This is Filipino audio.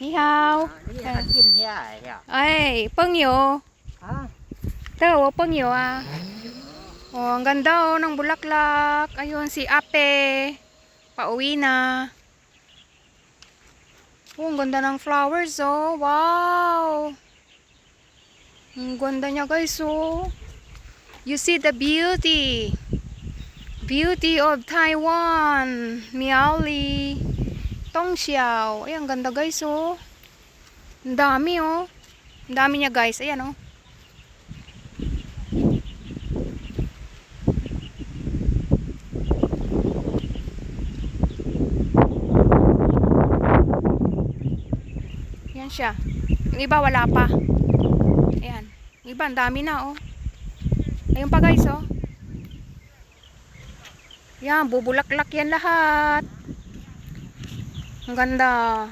你好。你还进下来呀？哎，朋友。Ah? Ito, oh, pangyo ah. Oh, ang ganda oh, ng bulaklak. Ayun, si Ape. Pauwi na. Oh, ang ganda ng flowers oh. Wow! Ang ganda niya guys oh. You see the beauty. Beauty of Taiwan. Miaoli. Tongxiao. Ay, ang ganda guys oh. Ang dami oh. Ang dami niya guys. Ayan oh. Yan siya. Yung iba wala pa. Ayan. Yung iba ang dami na oh. Ayun pa guys oh. Yan, bubulaklak yan lahat. 关到